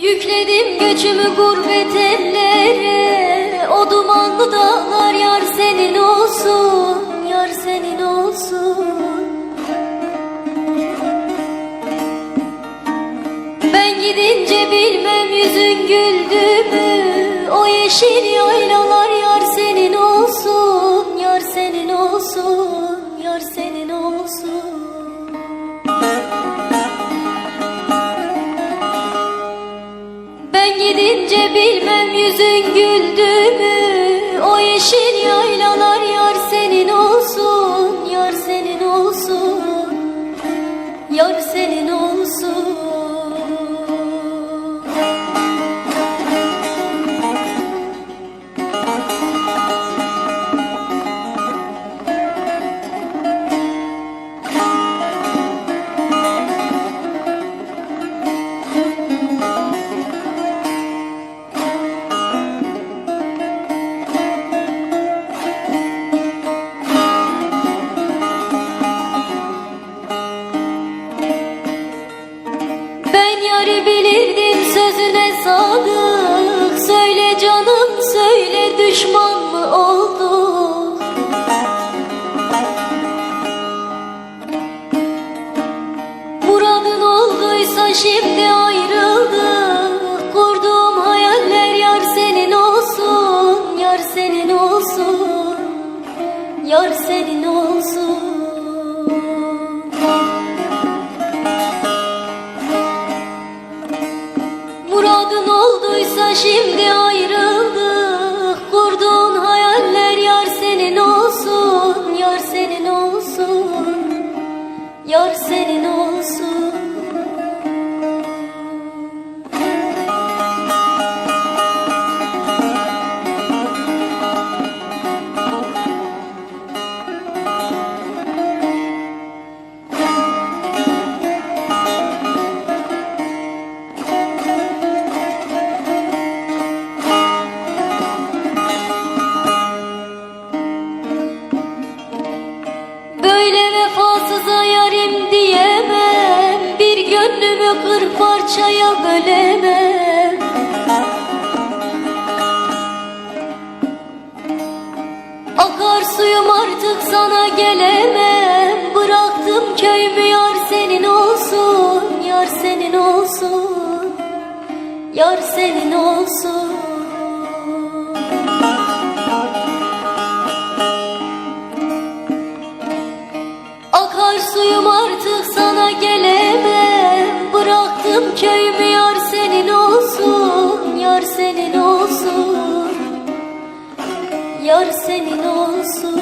Yükledim göçümü gurbet ellere. O dumanlı dağlar yar senin olsun Yar senin olsun. Ben gidince bilmem yüzün güldü mü? O yeşil yaylalar Yarı bilirdim sözüne sadık. Söyle canım söyle düşman mı olduk? Muradın olduysa şimdi ayrıldık. Kurduğum hayaller yar senin olsun Yar senin olsun. Yar senin olsun şimdi ayrıldık. Kurduğun hayaller yar senin olsun Yar senin olsun. Yar senin olsun yarim diyemem. Bir gönlümü kır parçaya bölemem. Akar suyum artık sana gelemem. Bıraktım köyümü yar senin olsun. Yar senin olsun. Yar senin olsun Köyümü yar senin olsun Yar senin olsun. Yar senin olsun